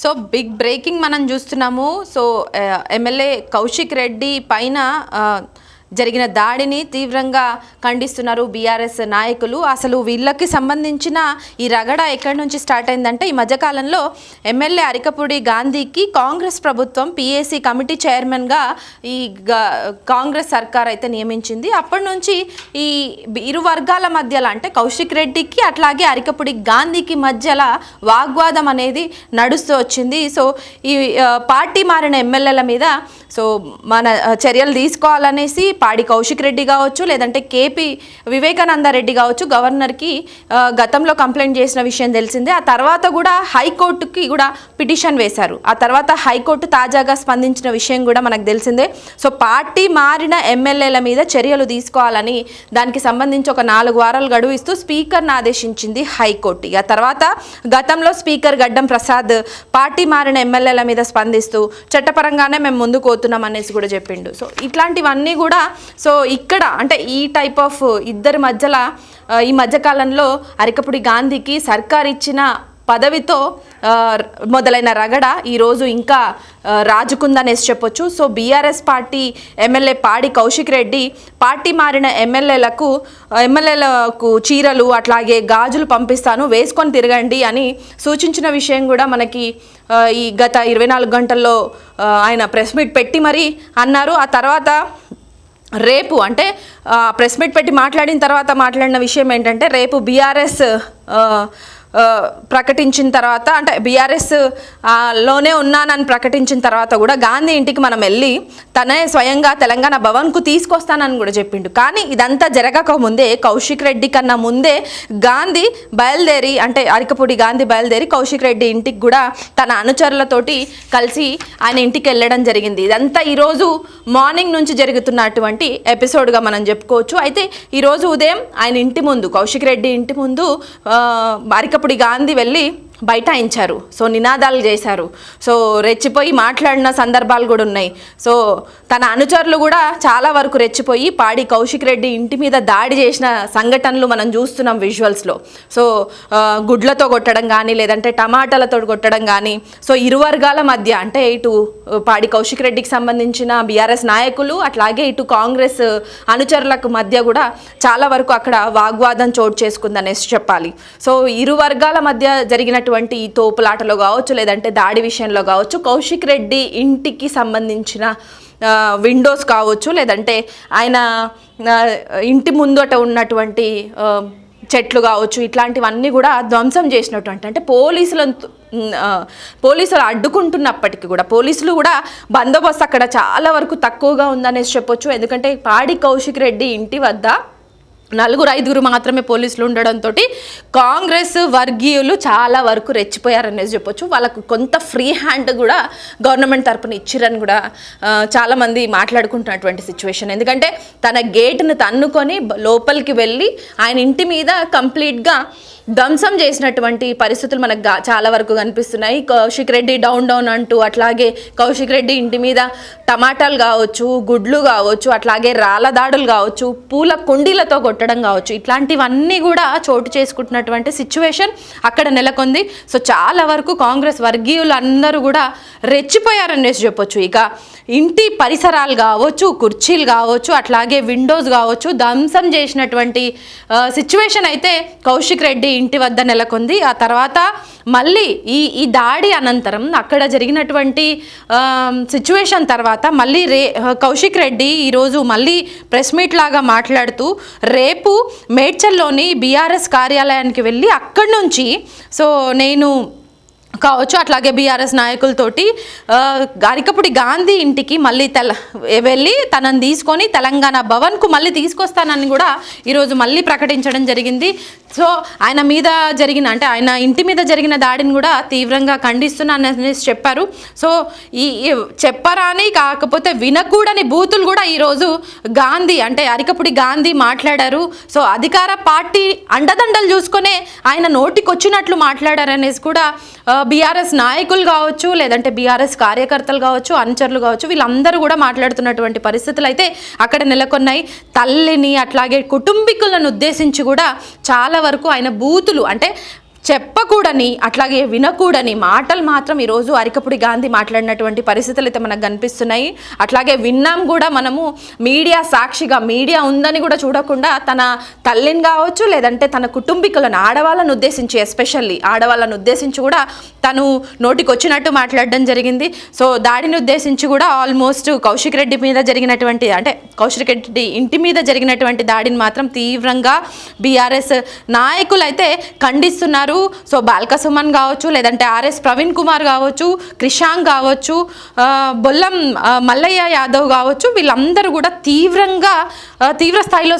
So big breaking మనం చూస్తున్నాము. So MLA Kaushik Reddy పైన జరిగిన దాడిని తీవ్రంగా ఖండిస్తున్నారు బీఆర్ఎస్ నాయకులు. అసలు వీళ్ళకి సంబంధించిన ఈ రగడ ఎక్కడి నుంచి స్టార్ట్ అయిందంటే ఈ మధ్యకాలంలో ఎమ్మెల్యే అరికపూడి గాంధీకి కాంగ్రెస్ ప్రభుత్వం పిఏసీ కమిటీ చైర్మన్గా ఈ కాంగ్రెస్ సర్కార్ అయితే నియమించింది. అప్పటి నుంచి ఈ ఇరు వర్గాల మధ్యలో అంటే కౌశిక్ రెడ్డికి అట్లాగే అరికపూడి గాంధీకి మధ్యలో వాగ్వాదం అనేది నడుస్తూ వచ్చింది. సో ఈ పార్టీ మారిన ఎమ్మెల్యేల మీద సో మన చర్యలు తీసుకోవాలనేసి పాడి కౌశిక్ రెడ్డి కావచ్చు లేదంటే కేపీ వివేకానంద రెడ్డి కావచ్చు గవర్నర్కి గతంలో కంప్లైంట్ చేసిన విషయం తెలిసిందే. ఆ తర్వాత కూడా హైకోర్టుకి కూడా పిటిషన్ వేశారు. ఆ తర్వాత హైకోర్టు తాజాగా స్పందించిన విషయం కూడా మనకు తెలిసిందే. సో పార్టీ మారిన ఎమ్మెల్యేల మీద చర్యలు తీసుకోవాలని దానికి సంబంధించి ఒక నాలుగు వారాలు గడువు ఇస్తూ స్పీకర్ను ఆదేశించింది హైకోర్టు. ఆ తర్వాత గతంలో స్పీకర్ గడ్డం ప్రసాద్ పార్టీ మారిన ఎమ్మెల్యేల మీద స్పందిస్తూ చట్టపరంగానే మేము ముందుకు పోతున్నాం అనేసి కూడా చెప్పిండు. సో ఇట్లాంటివన్నీ కూడా సో ఇక్కడ అంటే ఈ టైప్ ఆఫ్ ఇద్దరి మధ్యలో ఈ మధ్యకాలంలో అరికపుడి గాంధీకి సర్కార్ ఇచ్చిన పదవితో మొదలైన రగడ ఈరోజు ఇంకా రాజుకుందనేసి చెప్పొచ్చు. సో బీఆర్ఎస్ పార్టీ ఎమ్మెల్యే పాడి కౌశిక్ రెడ్డి పార్టీ మారిన ఎమ్మెల్యేలకు ఎమ్మెల్యేలకు చీరలు అట్లాగే గాజులు పంపిస్తాను వేసుకొని తిరగండి అని సూచించిన విషయం కూడా మనకి ఈ గత ఇరవై నాలుగు గంటల్లో ఆయన ప్రెస్ మీట్ పెట్టి మరీ అన్నారు. ఆ తర్వాత రేపు అంటే ప్రెస్ మీట్ పెట్టి మాట్లాడిన తర్వాత మాట్లాడిన విషయం ఏంటంటే రేపు బీఆర్ఎస్ ప్రకటించిన తర్వాత అంటే బీఆర్ఎస్లోనే ఉన్నానని ప్రకటించిన తర్వాత కూడా గాంధీ ఇంటికి మనం వెళ్ళి తనే స్వయంగా తెలంగాణ భవన్కు తీసుకొస్తానని కూడా చెప్పిండు. కానీ ఇదంతా జరగక ముందే కౌశిక్ రెడ్డి కన్నా ముందే గాంధీ బయలుదేరి అంటే అరికపూడి గాంధీ బయలుదేరి కౌశిక్ రెడ్డి ఇంటికి కూడా తన అనుచరులతోటి కలిసి ఆయన ఇంటికి వెళ్ళడం జరిగింది. ఇదంతా ఈరోజు మార్నింగ్ నుంచి జరుగుతున్నటువంటి ఎపిసోడ్గా మనం చెప్పుకోవచ్చు. అయితే ఈరోజు ఉదయం ఆయన ఇంటి ముందు కౌశిక్ రెడ్డి ఇంటి ముందు అప్పుడు గాంధీ వెళ్ళి బైఠాయించారు. సో నినాదాలు చేశారు. సో రెచ్చిపోయి మాట్లాడిన సందర్భాలు కూడా ఉన్నాయి. సో తన అనుచరులు కూడా చాలా వరకు రెచ్చిపోయి పాడి కౌశిక్ రెడ్డి ఇంటి మీద దాడి చేసిన సంఘటనలు మనం చూస్తున్నాం విజువల్స్లో. సో గుడ్లతో కొట్టడం కానీ లేదంటే టమాటాలతో కొట్టడం కానీ సో ఇరు వర్గాల మధ్య అంటే ఇటు పాడి కౌశిక్ రెడ్డికి సంబంధించిన బీఆర్ఎస్ నాయకులు అట్లాగే ఇటు కాంగ్రెస్ అనుచరులకు మధ్య కూడా చాలా వరకు అక్కడ వాగ్వాదం చోటు చేసుకుందనేసి చెప్పాలి. సో ఇరు వర్గాల మధ్య జరిగినటువంటి ఈ తోపులాటలో కావచ్చు లేదంటే దాడి విషయంలో కావచ్చు కౌశిక్ రెడ్డి ఇంటికి సంబంధించిన విండోస్ కావచ్చు లేదంటే ఆయన ఇంటి ముందట ఉన్నటువంటి చెట్లు కావచ్చు ఇట్లాంటివన్నీ కూడా ధ్వంసం చేసినటువంటి అంటే పోలీసులను పోలీసులు అడ్డుకుంటున్నప్పటికీ కూడా పోలీసులు కూడా బందోబస్తు అక్కడ చాలా వరకు తక్కువగా ఉందనేసి చెప్పొచ్చు. ఎందుకంటే పాడి కౌశిక్ రెడ్డి ఇంటి వద్ద నలుగురు ఐదుగురు మాత్రమే పోలీసులు ఉండడంతో కాంగ్రెస్ వర్గీయులు చాలా వరకు రెచ్చిపోయారనేసి చెప్పొచ్చు. వాళ్ళకు కొంత ఫ్రీ హ్యాండ్ కూడా గవర్నమెంట్ తరపున ఇచ్చిరని కూడా చాలామంది మాట్లాడుకుంటున్నటువంటి సిచ్యువేషన్ ఎందుకంటే తన గేటును తన్నుకొని లోపలికి వెళ్ళి ఆయన ఇంటి మీద కంప్లీట్గా ధ్వంసం చేసినటువంటి పరిస్థితులు మనకు చాలా వరకు కనిపిస్తున్నాయి. కౌశిక్ రెడ్డి డౌన్ డౌన్ అంటూ అట్లాగే కౌశిక్ రెడ్డి ఇంటి మీద టమాటాలు కావచ్చు గుడ్లు కావచ్చు అట్లాగే రాళ్ళ దాడులు కావచ్చు పూల కుండీలతో కొట్టడం కావచ్చు. ఇట్లాంటివన్నీ కూడా చోటు చేసుకుంటున్నటువంటి సిచ్యువేషన్ అక్కడ నెలకొంది. సో చాలా వరకు కాంగ్రెస్ వర్గీయులు అందరూ కూడా రెచ్చిపోయారనేసి చెప్పొచ్చు. ఇక ఇంటి పరిసరాలు కావచ్చు కుర్చీలు కావచ్చు అట్లాగే విండోస్ కావచ్చు ధ్వంసం చేసినటువంటి సిచ్యువేషన్ అయితే కౌశిక్ రెడ్డి ఇంటి వద్ద నెలకొంది. ఆ తర్వాత మళ్ళీ ఈ ఈ దాడి అనంతరం అక్కడ జరిగినటువంటి సిచ్యువేషన్ తర్వాత మళ్ళీ రే కౌశిక్ రెడ్డి ఈరోజు మళ్ళీ ప్రెస్ మీట్ లాగా మాట్లాడుతూ రేపు మేడ్చల్లోని బీఆర్ఎస్ కార్యాలయానికి వెళ్ళి అక్కడి నుంచి సో నేను కావచ్చు అట్లాగే బీఆర్ఎస్ నాయకులతోటి అరికపుడి గాంధీ ఇంటికి మళ్ళీ తెల వెళ్ళి తనని తీసుకొని తెలంగాణ భవన్కు మళ్ళీ తీసుకొస్తానని కూడా ఈరోజు మళ్ళీ ప్రకటించడం జరిగింది. సో ఆయన మీద జరిగిన అంటే ఆయన ఇంటి మీద జరిగిన దాడిని కూడా తీవ్రంగా ఖండిస్తున్నాను అనేసి చెప్పారు. సో ఈ ఈ చెప్పరాని కాకపోతే వినకూడని బూతులు కూడా ఈరోజు గాంధీ అంటే అరికపుడి గాంధీ మాట్లాడారు. సో అధికార పార్టీ అండదండలు చూసుకొనే ఆయన నోటికొచ్చినట్లు మాట్లాడారనేసి కూడా బీఆర్ఎస్ నాయకులు కావచ్చు లేదంటే బీఆర్ఎస్ కార్యకర్తలు కావచ్చు అనుచరులు కావచ్చు వీళ్ళందరూ కూడా మాట్లాడుతున్నటువంటి పరిస్థితులు అయితే అక్కడ నెలకొన్నాయి. తల్లిని అట్లాగే కుటుంబీకులను ఉద్దేశించి కూడా చాలా వరకు ఆయన బూతులు అంటే చెప్పకూడని అట్లాగే వినకూడని మాటలు మాత్రం ఈరోజు అరికపుడి గాంధీ మాట్లాడినటువంటి పరిస్థితులు అయితే మనకు కనిపిస్తున్నాయి. అట్లాగే విన్నాం కూడా మనము మీడియా సాక్షిగా మీడియా ఉందని కూడా చూడకుండా తన తల్లిని కావచ్చు లేదంటే తన కుటుంబీకులను ఆడవాళ్ళను ఉద్దేశించి ఎస్పెషల్లీ ఆడవాళ్ళను ఉద్దేశించి కూడా తను నోటికొచ్చినట్టు మాట్లాడడం జరిగింది. సో దాడిని ఉద్దేశించి కూడా ఆల్మోస్ట్ కౌశిక్ రెడ్డి మీద జరిగినటువంటి అంటే కౌశిక్ రెడ్డి ఇంటి మీద జరిగినటువంటి దాడిని మాత్రం తీవ్రంగా బీఆర్ఎస్ నాయకులు అయితే ఖండిస్తున్నారు. సో బాల్క సుమన్ కావచ్చు లేదంటే ఆర్ఎస్ ప్రవీణ్ కుమార్ కావచ్చు క్రిషాంక్ కావచ్చు బొల్లం మల్లయ్య యాదవ్ కావచ్చు వీళ్ళందరూ కూడా తీవ్రంగా తీవ్ర స్థాయిలో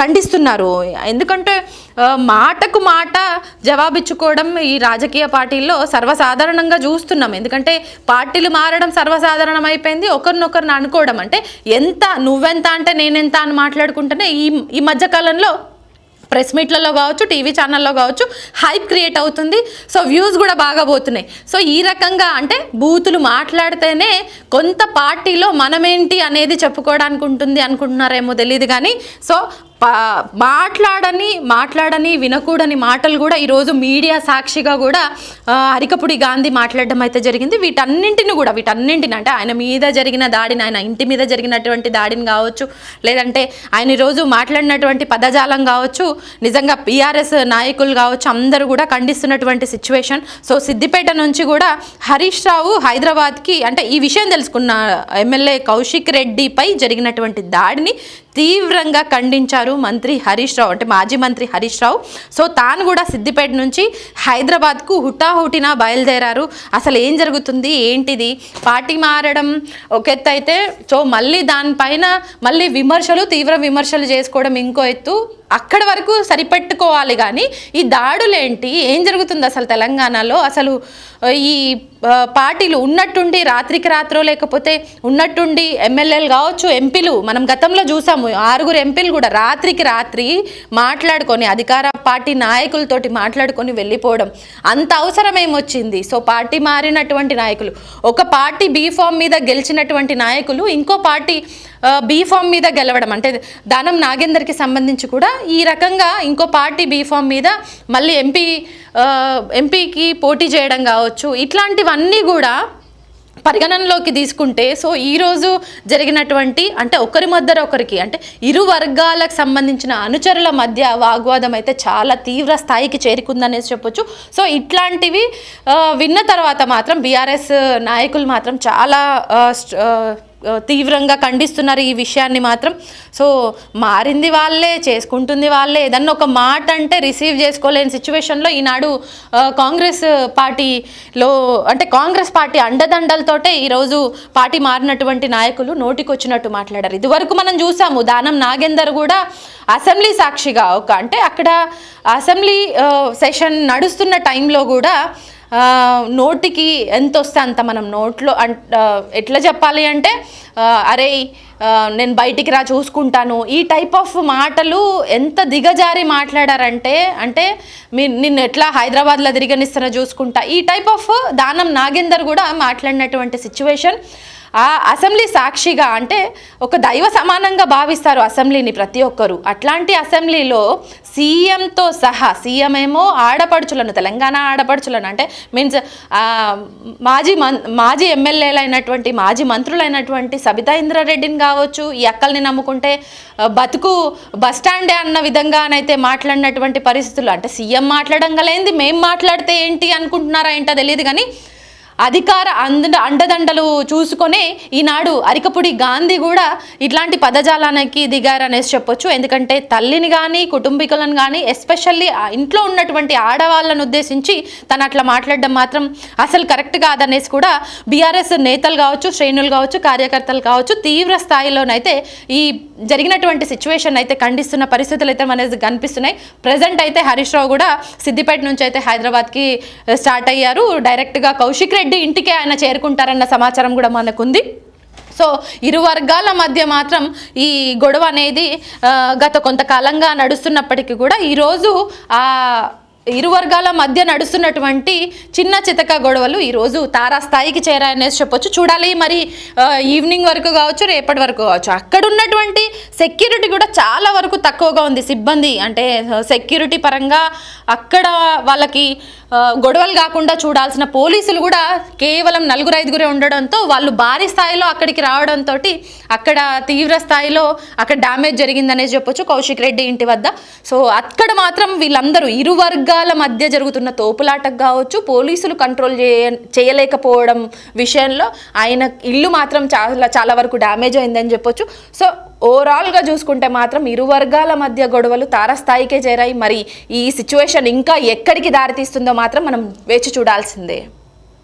ఖండిస్తున్నారు. ఎందుకంటే మాటకు మాట జవాబిచ్చుకోవడం ఈ రాజకీయ పార్టీల్లో సర్వసాధారణంగా చూస్తున్నాం. ఎందుకంటే పార్టీలు మారడం సర్వసాధారణం అయిపోయింది ఒకరినొకరిని అనుకోవడం అంటే ఎంత నువ్వెంత అంటే నేనెంత అని మాట్లాడుకుంటేనే ఈ ఈ మధ్యకాలంలో ప్రెస్ మీట్లలో కావచ్చు టీవీ ఛానల్లో కావచ్చు హైప్ క్రియేట్ అవుతుంది. సో వ్యూస్ కూడా బాగా పోతున్నాయి. సో ఈ రకంగా అంటే బూతులు మాట్లాడితేనే కొంత పార్టీలో మనమేంటి అనేది చెప్పుకోవడానికి ఉంటుంది అనుకుంటున్నారేమో తెలియదు కానీ సో మాట్లాడని మాట్లాడని వినకూడని మాటలు కూడా ఈరోజు మీడియా సాక్షిగా కూడా అరికపుడి గాంధీ మాట్లాడడం అయితే జరిగింది. వీటన్నింటిని కూడా వీటన్నింటిని అంటే ఆయన మీద జరిగిన దాడిని ఆయన ఇంటి మీద జరిగినటువంటి దాడిని కావచ్చు లేదంటే ఆయన ఈరోజు మాట్లాడినటువంటి పదజాలం కావచ్చు నిజంగా పీఆర్ఎస్ నాయకులు కావచ్చు అందరూ కూడా ఖండిస్తున్నటువంటి సిచ్యువేషన్. సో సిద్దిపేట నుంచి కూడా హరీష్ రావు హైదరాబాద్కి అంటే ఈ విషయం తెలుసుకున్న ఎమ్మెల్యే కౌశిక్ రెడ్డిపై జరిగినటువంటి దాడిని తీవ్రంగా ఖండించారు మంత్రి హరీష్ రావు అంటే మాజీ మంత్రి హరీష్ రావు. సో తాను కూడా సిద్దిపేట నుంచి హైదరాబాద్కు హుటాహుటిన బయలుదేరారు. అసలు ఏం జరుగుతుంది? ఏంటిది? పార్టీ మారడం ఒక ఎత్తు అయితే సో మళ్ళీ దానిపైన మళ్ళీ విమర్శలు తీవ్ర విమర్శలు చేసుకోవడం ఇంకో ఎత్తు. అక్కడి వరకు సరిపెట్టుకోవాలి కానీ ఈ దాడులేంటి? ఏం జరుగుతుంది అసలు తెలంగాణలో? అసలు ఈ పార్టీలు ఉన్నట్టుండి రాత్రికి రాత్రో లేకపోతే ఉన్నట్టుండి ఎమ్మెల్యేలు కావచ్చు ఎంపీలు మనం గతంలో చూసాము ఆరుగురు ఎంపీలు కూడా రాత్రికి రాత్రి మాట్లాడుకొని అధికార పార్టీ నాయకులతోటి మాట్లాడుకొని వెళ్ళిపోవడం అంత అవసరం ఏమొచ్చింది? సో పార్టీ మారినటువంటి నాయకులు ఒక పార్టీ బీఫామ్ మీద గెలిచినటువంటి నాయకులు ఇంకో పార్టీ బీ ఫామ్ మీద గెలవడం. అంటే దానం నాగేందర్కి సంబంధించి కూడా ఈ రకంగా ఇంకో పార్టీ బీ ఫామ్ మీద మళ్ళీ ఎంపీ ఎంపీకి పోటీ చేయడం కావచ్చు. ఇట్లాంటివన్నీ కూడా పరిగణనలోకి తీసుకుంటే సో ఈరోజు జరిగినటువంటి అంటే ఒకరి మధ్య ఒకరికి అంటే ఇరు వర్గాలకు సంబంధించిన అనుచరుల మధ్య వాగ్వాదం అయితే చాలా తీవ్ర స్థాయికి చేరుకుందనేసి చెప్పొచ్చు. సో ఇట్లాంటివి విన్న తర్వాత మాత్రం బీఆర్ఎస్ నాయకులు మాత్రం చాలా తీవ్రంగా ఖండిస్తున్నారు ఈ విషయాన్ని మాత్రం. సో మారింది వాళ్ళే చేసుకుంటుంది వాళ్ళే. ఏదన్నా ఒక మాట అంటే రిసీవ్ చేసుకోలేని సిచ్యువేషన్లో ఈనాడు కాంగ్రెస్ పార్టీలో అంటే కాంగ్రెస్ పార్టీ అండదండలతోటే ఈరోజు పార్టీ మారినటువంటి నాయకులు నోటికొచ్చినట్టు మాట్లాడారు. ఇదివరకు మనం చూసాము దానం నాగేందర్ కూడా అసెంబ్లీ సాక్షిగా ఒక అంటే అక్కడ అసెంబ్లీ సెషన్ నడుస్తున్న టైంలో కూడా నోటికి ఎంత వస్తే అంత మనం నోట్లో అన్- ఎట్లా చెప్పాలి అంటే అరే నేను బయటికి రా చూసుకుంటాను. ఈ టైప్ ఆఫ్ మాటలు ఎంత దిగజారి మాట్లాడారంటే అంటే మీ నిన్ను ఎట్లా హైదరాబాద్లో తిరిగనిస్తున్నా చూసుకుంటా. ఈ టైప్ ఆఫ్ దానం నాగేందర్ కూడా మాట్లాడినటువంటి సిచ్యువేషన్ ఆ అసెంబ్లీ సాక్షిగా అంటే ఒక దైవ సమానంగా భావిస్తారు అసెంబ్లీని ప్రతి ఒక్కరు. అట్లాంటి అసెంబ్లీలో సీఎంతో సహా సీఎం ఏమో ఆడపడుచులను తెలంగాణ ఆడపడుచులను అంటే మీన్స్ మాజీ మన్ మాజీ ఎమ్మెల్యేలైనటువంటి మాజీ మంత్రులైనటువంటి సబితా ఇంద్రారెడ్డిని కావచ్చు ఈ అక్కల్ని నమ్ముకుంటే బతుకు బస్ స్టాండే అన్న విధంగానైతే మాట్లాడినటువంటి పరిస్థితులు అంటే సీఎం మాట్లాడంగలేంది మేం మాట్లాడితే ఏంటి అనుకుంటున్నారా ఏంటో తెలియదు కానీ అధికార అంద అండదండలు చూసుకొనే ఈనాడు అరికపుడి గాంధీ కూడా ఇట్లాంటి పదజాలానికి దిగారనేసి చెప్పొచ్చు. ఎందుకంటే తల్లిని కానీ కుటుంబీకులను కానీ ఎస్పెషల్లీ ఇంట్లో ఉన్నటువంటి ఆడవాళ్ళను ఉద్దేశించి తను అట్లా మాట్లాడడం మాత్రం అసలు కరెక్ట్ కాదనేసి కూడా బీఆర్ఎస్ నేతలు కావచ్చు శ్రేణులు కావచ్చు కార్యకర్తలు కావచ్చు తీవ్ర స్థాయిలోనైతే ఈ జరిగినటువంటి సిచ్యువేషన్ అయితే ఖండిస్తున్న పరిస్థితులు అయితే మనకి కనిపిస్తున్నాయి. ప్రజెంట్ అయితే హరీష్ రావు కూడా సిద్దిపేట నుంచి అయితే హైదరాబాద్కి స్టార్ట్ అయ్యారు. డైరెక్ట్గా కౌశిక్ రెడ్డి ఇంటికే ఆయన చేరుకుంటారన్న సమాచారం కూడా మనకుంది. సో ఇరు వర్గాల మధ్య మాత్రం ఈ గొడవ అనేది గత కొంతకాలంగా నడుస్తున్నప్పటికీ కూడా ఈరోజు ఆ ఇరు వర్గాల మధ్య నడుస్తున్నటువంటి చిన్న చితక గొడవలు ఈరోజు తారా స్థాయికి చేరాయనేసి చెప్పొచ్చు. చూడాలి మరి ఈవినింగ్ వరకు కావచ్చు రేపటి వరకు కావచ్చు. అక్కడ ఉన్నటువంటి సెక్యూరిటీ కూడా చాలా వరకు తక్కువగా ఉంది. సిబ్బంది అంటే సెక్యూరిటీ పరంగా అక్కడ వాళ్ళకి గొడవలు కాకుండా చూడాల్సిన పోలీసులు కూడా కేవలం నలుగురు ఐదుగురే ఉండడంతో వాళ్ళు భారీ స్థాయిలో అక్కడికి రావడంతో అక్కడ తీవ్ర స్థాయిలో అక్కడ డ్యామేజ్ జరిగిందనేసి చెప్పొచ్చు. కౌశిక్ రెడ్డి ఇంటి వద్ద. సో అక్కడ మాత్రం వీళ్ళందరూ ఇరు వర్గాల మధ్య జరుగుతున్న తోపులాటకు కావచ్చు పోలీసులు కంట్రోల్ చేయ చేయలేకపోవడం విషయంలో ఆయన ఇల్లు మాత్రం చాలా చాలా వరకు డ్యామేజ్ అయిందని చెప్పొచ్చు. సో ఓవరాల్గా చూసుకుంటే మాత్రం ఇరు వర్గాల మధ్య గొడవలు తారస్థాయికే చేరాయి. మరి ఈ సిచ్యువేషన్ ఇంకా ఎక్కడికి దారితీస్తుందో మాత్రం మనం వేచి చూడాల్సిందే.